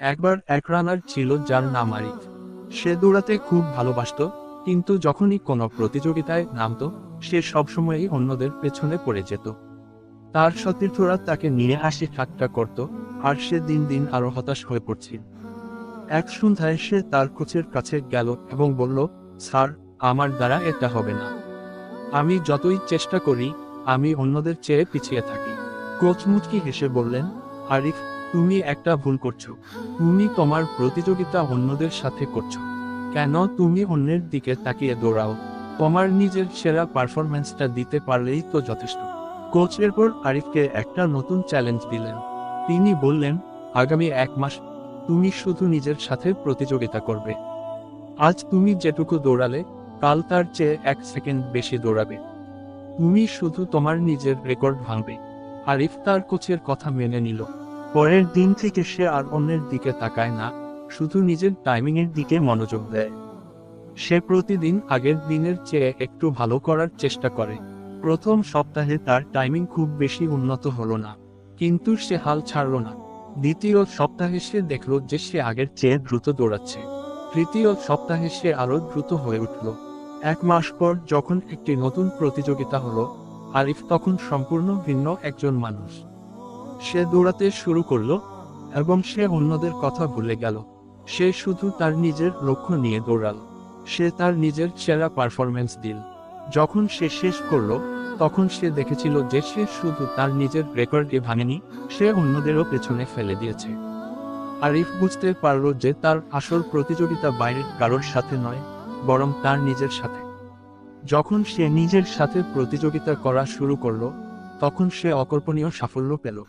একবার এক রানার ছিল যার নাম আরিফ। সে দৌড়াতে খুব ভালোবাসতো, কিন্তু যখনই কোনো প্রতিযোগিতায় নামতো, সে সবসময়ই অন্যদের পেছনে পড়ে যেত। তার সতীর্থরা তাকে নিয়ে হাসি ঠাট্টা করত, আর সে দিন দিন আরও হতাশ হয়ে পড়ছিল। এক সন্ধ্যায় সে তার কোচের কাছে গেল এবং বলল, স্যার, আমার দ্বারা এটা হবে না। আমি যতই চেষ্টা করি, আমি অন্যদের চেয়ে পিছিয়ে থাকি। কোচ মুচকি হেসে বললেন, আরিফ তুমি একটা ভুল করছ। তুমি তোমার প্রতিযোগিতা অন্যদের সাথে করছ। কেন তুমি অন্যের দিকে তাকিয়ে দৌড়াও? তোমার নিজের সেরা পারফরম্যান্সটা দিতে পারলেই তো যথেষ্ট। কোচ এরপর আরিফকে একটা নতুন চ্যালেঞ্জ দিলেন। তিনি বললেন, আগামী এক মাস তুমি শুধু নিজের সাথে প্রতিযোগিতা করবে। আজ তুমি যেটুকু দৌড়ালে, কাল তার চেয়ে এক সেকেন্ড বেশি দৌড়াবে। তুমি শুধু তোমার নিজের রেকর্ড ভাঙবে। আরিফ তার কোচের কথা মেনে নিল। পরের দিন থেকে সে আর অন্যের দিকে তাকায় না, শুধু নিজের টাইমিং এর দিকে মনোযোগ দেয়। সে প্রতিদিন আগের দিনের চেয়ে একটু ভালো করার চেষ্টা করে। প্রথম সপ্তাহে তার টাইমিং খুব বেশি উন্নত হলো না, কিন্তু সে হাল ছাড়ল না। দ্বিতীয় সপ্তাহে সে দেখল যে সে আগের চেয়ে দ্রুত দৌড়াচ্ছে। তৃতীয় সপ্তাহে সে আরও দ্রুত হয়ে উঠল। এক মাস পর যখন একটি নতুন প্রতিযোগিতা হলো, আরিফ তখন সম্পূর্ণ ভিন্ন একজন মানুষ। সে দৌড়াতে শুরু করল, এবং সে অন্যদের কথা ভুলে গেল। সে শুধু তার নিজের লক্ষ্য নিয়ে দৌড়াল। সে তার নিজের সেরা পারফরমেন্স দিল। যখন সে শেষ করল, তখন সে দেখেছিল যে সে শুধু তার নিজের রেকর্ডে ভাঙেনি, সে অন্যদেরও পেছনে ফেলে দিয়েছে। আরিফ বুঝতে পারল যে তার আসল প্রতিযোগিতা বাইরের কারোর সাথে নয়, বরং তার নিজের সাথে। যখন সে নিজের সাথে প্রতিযোগিতা করা শুরু করল, তখন সে অকল্পনীয় সাফল্য পেল।